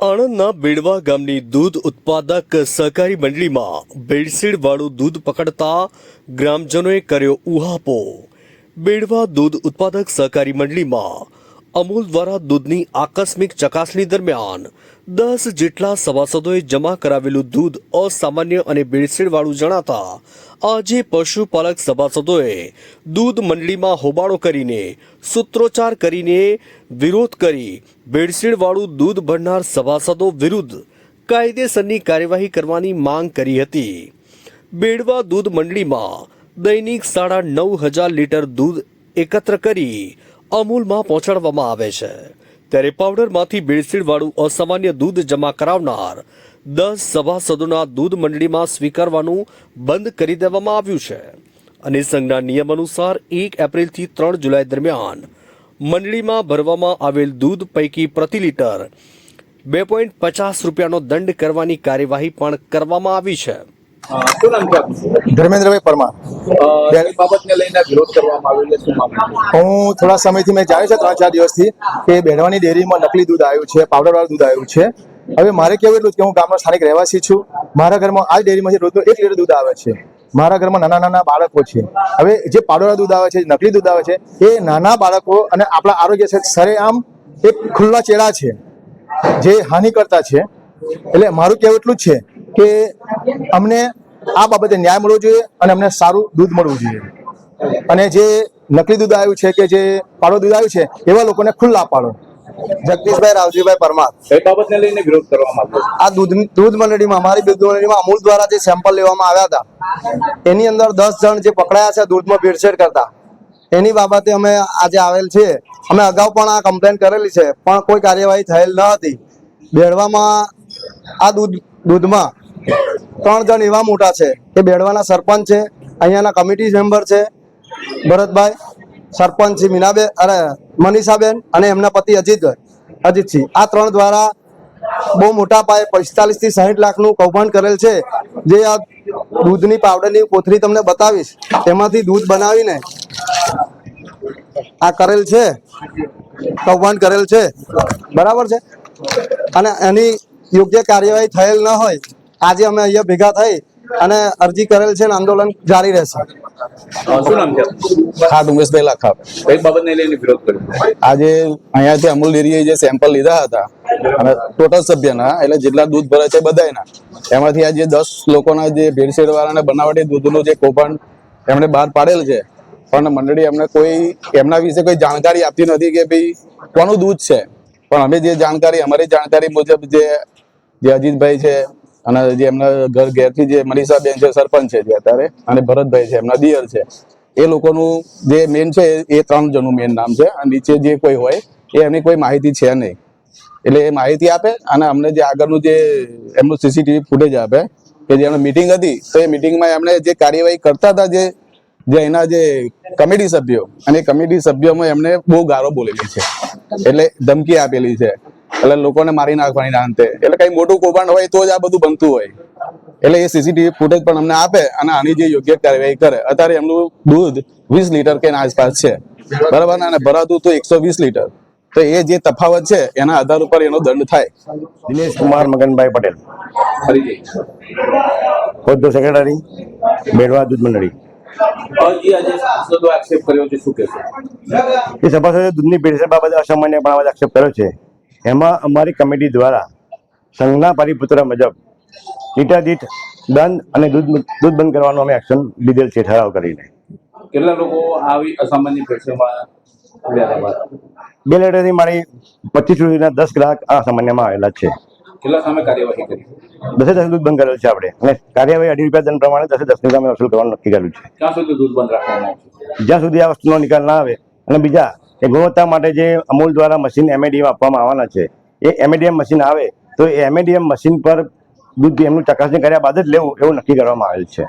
આણંદના બેડવા ગામની દૂધ ઉત્પાદક સહકારી મંડળીમાં ભેળસેળ વાળું દૂધ પકડતા ગ્રામજનોએ કર્યો ઉહાપો. બેડવા દૂધ ઉત્પાદક સહકારી મંડળીમાં અમૂલ દ્વારા દૂધની આકસ્મિક ચકાસણી દરમિયાન દસ જેટલા સભાસદોએ જમા કરાવેલું દૂધ અસામાન્ય અને ભેળસેળવાળું જણાતા આજે પશુપાલક સભાસદોએ દૂધ મંડળીમાં હોબાળો કરીને, સૂત્રોચ્ચાર કરીને વિરોધ કરી ભેળસેળવાળું દૂધ ભરનાર સભાસદો વિરુદ્ધ કાયદેસરની કાર્યવાહી કરવાની માંગ કરી હતી. બેડવા દૂધ મંડળીમાં દૈનિક સાડા નવ હજાર લીટર દૂધ એકત્ર કરી અમૂલમાં પહોંચાડવામાં આવે છે. ત્યારે પાવડરમાંથી ભેળસેળવાળું અસામાન્ય દૂધ જમા કરાવનાર દસ સભાસદોના દૂધ મંડળીમાં સ્વીકારવાનું બંધ કરી દેવામાં આવ્યું છે અને સંઘના નિયમ અનુસાર એક એપ્રિલથી ત્રણ જુલાઈ દરમિયાન મંડળીમાં ભરવામાં આવેલ દૂધ પૈકી પ્રતિ લીટર બે પોઈન્ટ પચાસ રૂપિયાનો દંડ કરવાની કાર્યવાહી પણ કરવામાં આવી છે. શું નામ છે? ધર્મેન્દ્રભાઈ પરમાર. બાબતને લઈને વિરોધ કરવામાં આવ્યો છે શું હું થોડા સમયથી મેં જાણ્યું છે ત્રણ ચાર દિવસથી કે બેડવાની ડેરીમાં નકલી દૂધ આવ્યું છે પાવડરવાળું દૂધ આવ્યું છે. હવે મારે કેવું એટલું કે હું ગામનો સ્થાનિક રહેવાસી છું. મારા ઘરમાં આ ડેરીમાંથી રોજનું એક લીટર દૂધ આવે છે. મારા ઘરમાં નાના નાના બાળકો છે. હવે જે પાડોળા દૂધ આવે છે નકલી દૂધ આવે છે એ નાના બાળકો અને આપણા આરોગ્ય છે સરેઆમ એક ખુલ્લા ચેડા છે. જે હાનિ કરતા છે. એટલે મારું કહેવું એટલું જ છે કે અમને આ બાબતે ન્યાય મળવો જોઈએ અને અમને સારું દૂધ મળવું જોઈએ. અને જે નકલી દૂધ આવ્યું છે કે જે પાડો દૂધ આવ્યું છે એવા લોકોને ખુલ્લા પાડો. જગદીશભાઈ રાવજીભાઈ પરમાર. એ બાબતને લઈને વિરોધ કરવામાં આવ્યો આ દૂધ દૂધ મંડળીમાં અમારી દૂધ મંડળીમાં અમૂલ દ્વારા જે સેમ્પલ લેવામાં આવ્યા હતા એની અંદર દસ જણ જે પકડાયા છે દૂધમાં ભેળસેળ કરતા એની બાબતે અમે આજે આવેલ છે. અમે અગાઉ પણ આ કમ્પ્લેન કરેલી છે પણ કોઈ કાર્યવાહી થયેલ ન હતી. બેડવામાં આ દૂધ દૂધમાં ત્રણ જણ એવા મોટા છે કે બેડવાના સરપંચ છે, અહીંયાના કમિટી મેમ્બર છે, ભરતભાઈ, સરપંચ છે મીનાબેન, અરે, મનીષાબેન અને એમના પતિ અજીતભાઈ અજીતસિંહ. આ ત્રણ દ્વારા બહુ મોટા પાયે પિસ્તાલીસથી સાહીઠ લાખનું કૌભાંડ કરેલ છે. જે આ દૂધની પાવડરની કોથળી તમને બતાવીશ. તેમાંથી દૂધ બનાવીને આ કરેલ છે. કૌભાંડ કરેલ છે. બરાબર છે? અને એની યોગ્ય કાર્યવાહી થયેલ ન હોય આજે અમે અહીંયા ભેગા થઈ અને અરજી કરેલ છે અને આંદોલન જારી રહેશે. અ, શું નામ છે? આપનું? હા ઉમેશભાઈ લાખા. કઈ બાબતને લઈને વિરોધ કર્યો. આજે અહીંયાથી અમૂલ ડેરીએ જે સેમ્પલ લીધા હતા અને ટોટલ સભ્યના એટલે જેટલા દૂધ ભરે છે બધાયના એમાંથી આજે દસ લોકોના જે ભેળસેળ વાળાને બનાવટી દૂધનું જે કૌભાંડ એમણે બહાર પાડેલ છે પણ મંડળી અમને કોઈ એમના વિશે કોઈ જાણકારી આપતી નથી કે ભાઈ કોનું દૂધ છે. પણ અમે જે જાણકારી અમારી જાણકારી મુજબ જે જે અજીતભાઈ છે અને જે એમના ઘર ઘેરથી જે મનીષાબેન છે, સરપંચ છે જે અત્યારે, અને ભરતભાઈ છે, એમના દિયર છે. એ લોકોનું જે મેન છે, એ ત્રણ જણનું મેન નામ છે. અને નીચે જે કોઈ હોય, એ એમની કોઈ માહિતી છે નહીં. એટલે એ માહિતી આપે અને અમને જે આગળનું જે એમનું સીસીટીવી ફૂટેજ આપે, કે જે એમની મિટિંગ હતી, તો એ મિટિંગમાં એમણે જે કાર્યવાહી કરતા હતા જે જે એના જે કમિટી સભ્યો, અને કમિટી સભ્યોમાં એમને બહુ ગારો બોલેલી છે. એટલે ધમકી આપેલી છે. એટલે લોકોને મારી નાખવાની અંતે. એટલે કઈ મોટું કૌભાંડ હોય તો જ આ બધું બનતું હોય. એટલે એ સીસીટીવી ફૂટેજ પણ અમને આપે અને આની જે યોગ્ય કાર્યવાહી કરે. અત્યારે એમનું દૂધ વીસ લીટર કે આસપાસ છે. બરાબર? ને અને ભરાતું તો એકસો વીસ લીટર. તો એ જે તફાવત છે એના આધાર ઉપર એનો દંડ થાય. દિનેશ કુમાર મગનભાઈ પટેલ. હોદ્દો સેક્રેટરી. બેડવા દૂધ મંડળી. એ સભાસદે દૂધની ભેળસેળ બાબતે અસામાન્ય પણ આક્ષેપ કર્યો છે. એમાં અમારી કમિટી દ્વારા સંઘના પરિપુત્ર મુજબ લીટર દીઠ દંડ અને દૂધ દૂધ બંધ કરવાનું અમે એક્શન લીધેલ છે ઠરાવ કરીને. કેટલા લોકો આવી અસામાન્ય બે લેટરથી મારી પચીસ સુધીના દસ ગ્રાહક આ સામાન્યમાં આવેલા છે. કેટલા સામે કાર્યવાહી કરી? દસે દસ દૂધ બંધ કરેલ છે આપણે. અને કાર્યવાહી અઢી રૂપિયા દંડ પ્રમાણે દસે દસની સામે વસૂલ કરવાનું નક્કી કર્યું છે. ક્યાં સુધી દૂધ બંધ રાખવામાં જ્યાં સુધી આ વસ્તુનો નિકાલ ના આવે અને બીજા કે ગુણવત્તા માટે જે અમૂલ દ્વારા મશીન એમએડીએમ આપવામાં આવવાના છે, એ એમએડીએમ મશીન આવે તો એ એમએડીએમ મશીન પર દૂધ એમનું ચકાસણી કર્યા બાદ જ લેવું, એવું નક્કી કરવામાં આવેલ છે.